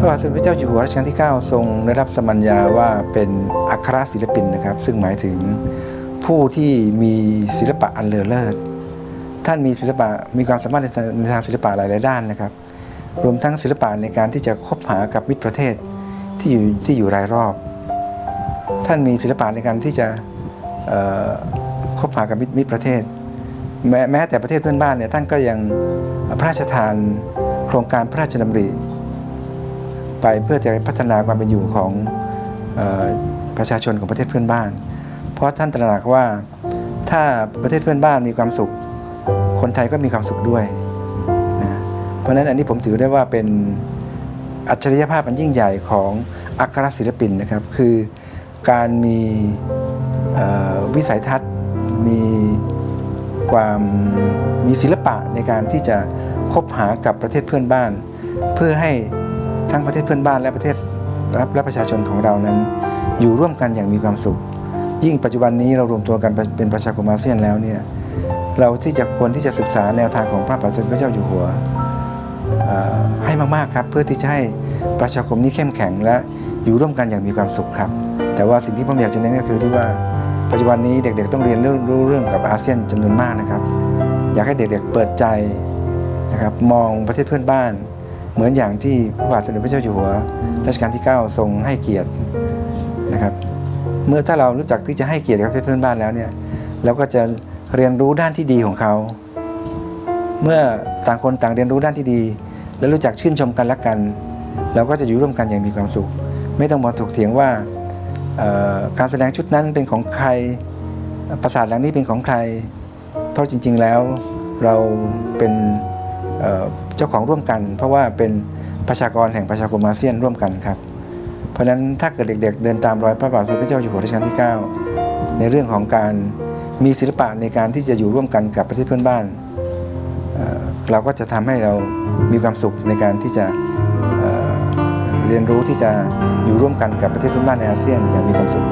พระบาทสมเด็จพระเจ้าอยู่หัวรัชกาลที่ 9 ทรงได้รับสมัญญาว่าเป็นอัครศิลปินนะครับ ซึ่งหมายถึงผู้ที่มีศิลปะอันเลอเลิศท่านมีศิลปะมีความสามารถในทางศิลปะหลาย ๆ ด้านนะครับ รวมทั้งศิลปะในการที่จะคบหากับมิตรประเทศที่อยู่ที่อยู่รายรอบ ท่านมีศิลปะในการที่จะคบหากับมิตรมิตรประเทศแม้แม้แต่ประเทศเพื่อนบ้านเนี่ยท่านก็ยังพระราชทานโครงการพระราชดำริ ไปเพื่อจะพัฒนาความเป็นอยู่ของออประชาชนของประเทศเพื่อนบ้าน เพราะท่านตระหนักว่าถ้าประเทศเพื่อนบ้านมีความสุข คนไทยก็มีความสุขด้วยนะเพราะฉะนั้นอันนี้ผมถือได้ว่าเป็นอัจฉริยภาพอันยิ่งใหญ่ของอัครศิลปินนะครับ คือการมีวิสัยทัศน์ มีความมีศิลปะในการที่จะคบหากับประเทศเพื่อนบ้าน เพื่อให้ ทั้งประเทศเพื่อนบ้านและประเทศรับและประชาชนของเรานั้น อยู่ร่วมกันอย่างมีความสุข ยิ่งปัจจุบันนี้เรารวมตัวกันเป็นประชาคมอาเซียนแล้วเนี่ยเราที่จะควรที่จะศึกษาแนวทางของพระบาทสมเด็จพระเจ้าอยู่หัวให้มากๆครับ เพื่อที่จะให้ประชาคมนี้เข้มแข็งและอยู่ร่วมกันอย่างมีความสุขครับ แต่ว่าสิ่งที่ผมอยากจะเน้นก็คือที่ว่าปัจจุบันนี้เด็กๆต้องเรียนเรื่องรู้เรื่องกับอาเซียนจำนวนมากนะครับ อยากให้เด็กๆเปิดใจนะครับมองประเทศเพื่อนบ้าน เหมือนอย่างที่พระบาทสมเด็จพระเจ้าอยู่หัวรัชกาลที่ 9 ทรงให้เกียรตินะครับ เมื่อถ้าเรารู้จักที่จะให้เกียรติกับประเทศเพื่อนบ้านแล้วเนี่ยเราก็จะเรียนรู้ด้านที่ดีของเขา เมื่อต่างคนต่างเรียนรู้ด้านที่ดี และรู้จักชื่นชมกันและกัน เราก็จะอยู่ร่วมกันอย่างมีความสุข ไม่ต้องมาถกเถียงว่าเอ่อการแสดงชุดนั้นเป็นของใครปราสาทหลังนี้เป็นของใคร เพราะจริง ๆแล้วเราเป็น เจ้าของร่วมกัน เพราะว่าเป็นประชากรแห่งประชาคมอาเซียนร่วมกันครับ เพราะฉะนั้นถ้าเกิดเด็กๆ เดินตามรอยพระบาทสมเด็จพระเจ้าอยู่หัวรัชกาลที่ 9 ในเรื่องของการมีศิลปะในการที่จะอยู่ร่วมกันกับประเทศเพื่อนบ้าน เราก็จะทำให้เรามีความสุขในการที่จะเเรียนรู้ที่จะอยู่ร่วมกันกับประเทศเพื่อนบ้านในอาเซียนอย่างมีความสุข